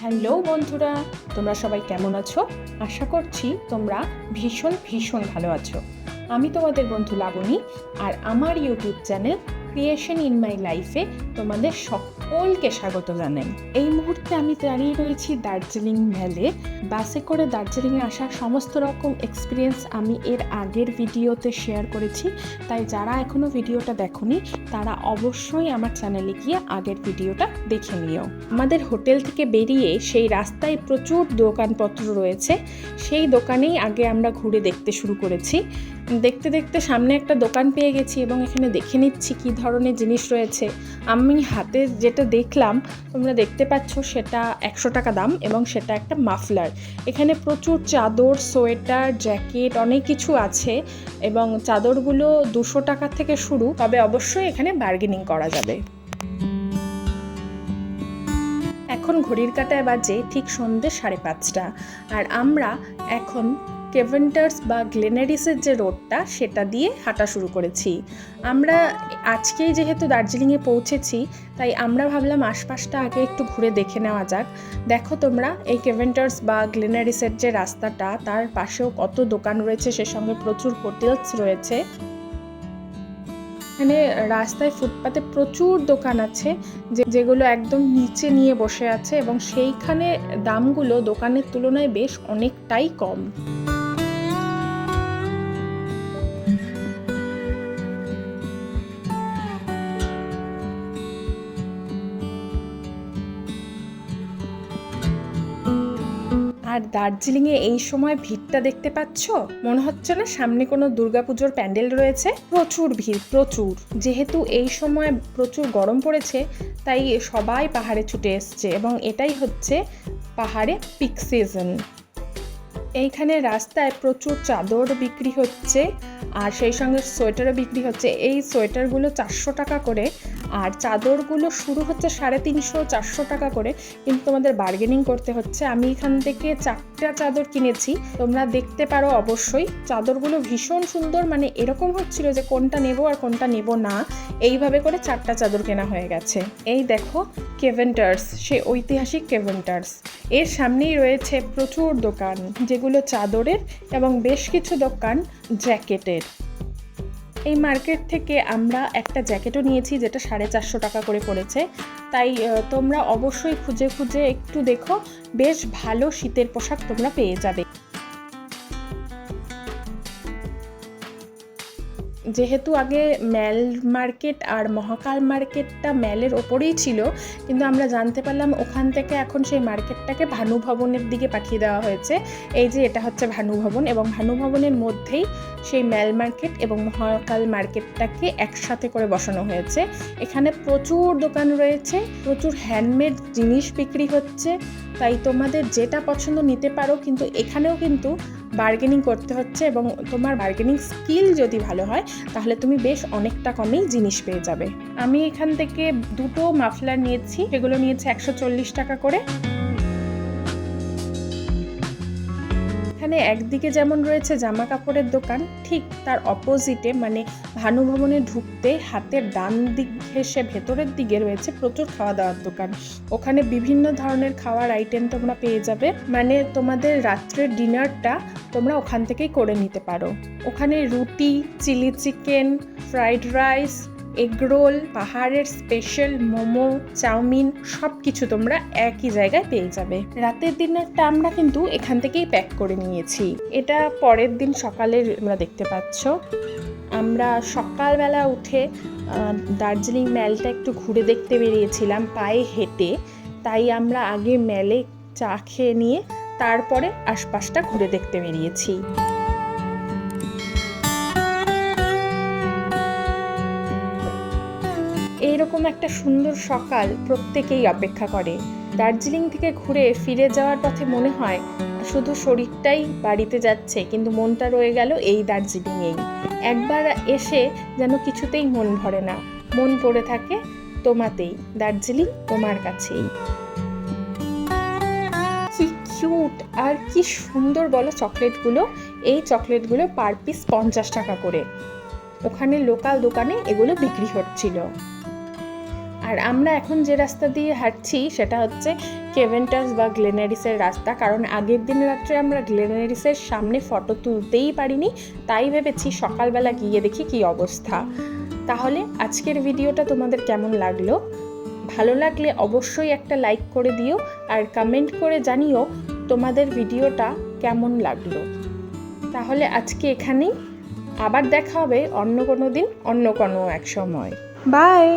Hello বন্ধুরা, তোমরা সবাই কেমন আছো? আশা করছি তোমরা ভীষণ ভীষণ ভালো আছো। আমি তোমাদের বন্ধু লাবণী আর আমার YouTube channel creation in my লাইফে তোমাদের সকলকে স্বাগত জানাই। এই মুহূর্তে আমি দাঁড়িয়ে রয়েছি দার্জিলিং মেলে বাসে করে দার্জিলিংয়ে আসার সমস্ত রকম এক্সপিরিয়েন্স আমি এর আগের ভিডিওতে শেয়ার করেছি। তাই যারা এখনও ভিডিওটা দেখোনি, তারা অবশ্যই আমার চ্যানেলে গিয়ে আগের ভিডিওটা দেখে নিও। আমাদের হোটেল থেকে বেরিয়ে সেই রাস্তায় প্রচুর দোকানপত্র রয়েছে। সেই দোকানেই আগে আমরা ঘুরে দেখতে শুরু করেছি। দেখতে দেখতে সামনে একটা দোকান পেয়ে গেছি এবং এখানে দেখে নিচ্ছি কী ধরনের জিনিস রয়েছে। আমি হাতে যেটা দেখলাম, তোমরা দেখতে পাচ্ছ সেটা একশো টাকা দাম এবং সেটা একটা মাফলার। এখানে প্রচুর চাদর, সোয়েটার, জ্যাকেট অনেক কিছু আছে এবং চাদরগুলো দুশো টাকা থেকে শুরু, তবে অবশ্যই এখানে বার্গেনিং করা যাবে। এখন ঘড়ির কাটায় বাজে ঠিক সন্ধ্যে সাড়ে পাঁচটা। আর আমরা এখন কেভেন্টার্স বা গ্লেনারিসের যে রোডটা, সেটা দিয়ে হাঁটা শুরু করেছি। আমরা আজকেই যেহেতু দার্জিলিংয়ে পৌঁছেছি, তাই আমরা ভাবলাম আশপাশটা আগে একটু ঘুরে দেখে নেওয়া যাক। দেখো তোমরা, এই কেভেন্টার্স বা গ্লেনারিসের যে রাস্তাটা, তার পাশেও কত দোকান রয়েছে, সে সঙ্গে প্রচুর হোটেলস রয়েছে। এখানে রাস্তায় ফুটপাতে প্রচুর দোকান আছে, যে, যেগুলো একদম নিচে নিয়ে বসে আছে এবং সেইখানে দামগুলো দোকানের তুলনায় বেশ অনেকটাই কম। আর দার্জিলিংয়ে এই সময় ভিড়টা দেখতে পাচ্ছ? মনে হচ্ছে না সামনে কোনো দুর্গাপুজোর প্যান্ডেল রয়েছে। প্রচুর ভিড়, প্রচুর। যেহেতু এই সময় প্রচুর গরম পড়েছে, তাই সবাই পাহাড়ে ছুটে এসছে এবং এটাই হচ্ছে পাহাড়ে পিক সিজন এইখানে রাস্তায় প্রচুর চাদর বিক্রি হচ্ছে, আর সেই সঙ্গে সোয়েটারও বিক্রি হচ্ছে। এই সোয়েটারগুলো চারশো টাকা করে আর চাদরগুলো শুরু হচ্ছে সাড়ে তিনশো, চারশো টাকা করে, কিন্তু তোমাদের বার্গেনিং করতে হচ্ছে। আমি এখান থেকে চারটা চাদর কিনেছি। তোমরা দেখতে পারো অবশ্যই, চাদরগুলো ভীষণ সুন্দর মানে এরকম হচ্ছিল যে কোনটা নেব আর কোনটা নেব না, এইভাবে করে চারটা চাদর কেনা হয়ে গেছে। এই দেখো কেভেন্টার্স সে ঐতিহাসিক কেভেন্টার্স এর সামনেই রয়েছে প্রচুর দোকান, যেগুলো চাদরের এবং বেশ কিছু দোকান জ্যাকেটের। এই মার্কেট থেকে আমরা একটা জ্যাকেটও নিয়েছি যেটা সাড়ে চারশো টাকা করে পড়েছে। তাই তোমরা অবশ্যই খুঁজে খুঁজে একটু দেখো। বেশ ভালো শীতের পোশাক তোমরা পেয়ে যাবে। যেহেতু আগে ম্যাল মার্কেট আর মহাকাল মার্কেটটা ম্যালের ওপরেই ছিল, কিন্তু আমরা জানতে পারলাম ওখান থেকে এখন সেই মার্কেটটাকে ভানু ভবনের দিকে পাঠিয়ে দেওয়া হয়েছে। এই যে এটা হচ্ছে ভানু ভবন এবং ভানু ভবনের মধ্যেই সেই ম্যাল মার্কেট এবং মহাকাল মার্কেটটাকে একসাথে করে বসানো হয়েছে। এখানে প্রচুর দোকান রয়েছে, প্রচুর হ্যান্ডমেড জিনিস বিক্রি হচ্ছে। তাই তোমাদের যেটা পছন্দ নিতে পারো, কিন্তু এখানেও কিন্তু বার্গেনিং করতে হচ্ছে এবং তোমার বার্গেনিং স্কিল যদি ভালো হয়, তাহলে তুমি বেশ অনেকটা কমেই জিনিস পেয়ে যাবে। আমি এখান থেকে দুটো মাফলার নিয়েছি, সেগুলো নিয়েছি একশো চল্লিশ টাকা করে। এখানে একদিকে যেমন রয়েছে জামা কাপড়ের দোকান, ঠিক তার অপোজিটে মানে ভানু ভবনে ঢুকতে হাতের ডান দিক ঘেসে ভেতরের দিকে রয়েছে প্রচুর খাওয়া দাওয়ার দোকান। ওখানে বিভিন্ন ধরনের খাওয়ার আইটেম তোমরা পেয়ে যাবে। মানে তোমাদের রাত্রের ডিনারটা তোমরা ওখান থেকেই করে নিতে পারো। ওখানে রুটি, chilli chicken, fried rice egg roll, পাহাড়ের স্পেশাল মোমো, চাউমিন সব কিছু তোমরা একই জায়গায় পেয়ে যাবে। রাতের ডিনারটা আমরা কিন্তু এখান থেকেই প্যাক করে নিয়েছি। এটা পরের দিন সকালের তোমরা দেখতে পাচ্ছ। আমরা সকালবেলা উঠে দার্জিলিং ম্যালটা একটু ঘুরে দেখতে বেরিয়েছিলাম, পায়ে হেঁটে। তাই আমরা আগে ম্যালে চা খেয়ে নিয়ে, তারপরে আশপাশটা ঘুরে দেখতে বেরিয়েছি। এইরকম একটা সুন্দর সকাল প্রত্যেকেই অপেক্ষা করে। দার্জিলিং থেকে ঘুরে ফিরে যাওয়ার পথে মনে হয় শুধু শরীরটাই বাড়িতে যাচ্ছে, কিন্তু মনটা রয়ে গেল এই দার্জিলিংয়েই। একবার এসে যেন কিছুতেই মন ভরে না। মন পড়ে থাকে তোমাতেই, দার্জিলিং তোমার কাছেই। কি কিউট! আর কি সুন্দর বলো চকলেটগুলো। এই চকলেটগুলো পার পিস পঞ্চাশ টাকা করে। ওখানে লোকাল দোকানে এগুলো বিক্রি হচ্ছিল। আর আমরা এখন যে রাস্তা দিয়ে হাঁটছি সেটা হচ্ছে কেভেন্টাস বা গ্লেনারিসের রাস্তা। কারণ আগের দিন রাত্রে আমরা গ্লেনারিসের সামনে ফটো তুলতেই পারিনি, তাই ভেবেছি সকালবেলা গিয়ে দেখি কি অবস্থা। তাহলে আজকের ভিডিওটা তোমাদের কেমন লাগল? ভালো লাগলে অবশ্যই একটা লাইক করে দিও আর কমেন্ট করে জানিও তোমাদের ভিডিওটা কেমন লাগল। তাহলে আজকে এখানেই, আবার দেখা হবে অন্য কোনো দিন, অন্য কোনো এক সময়। বাই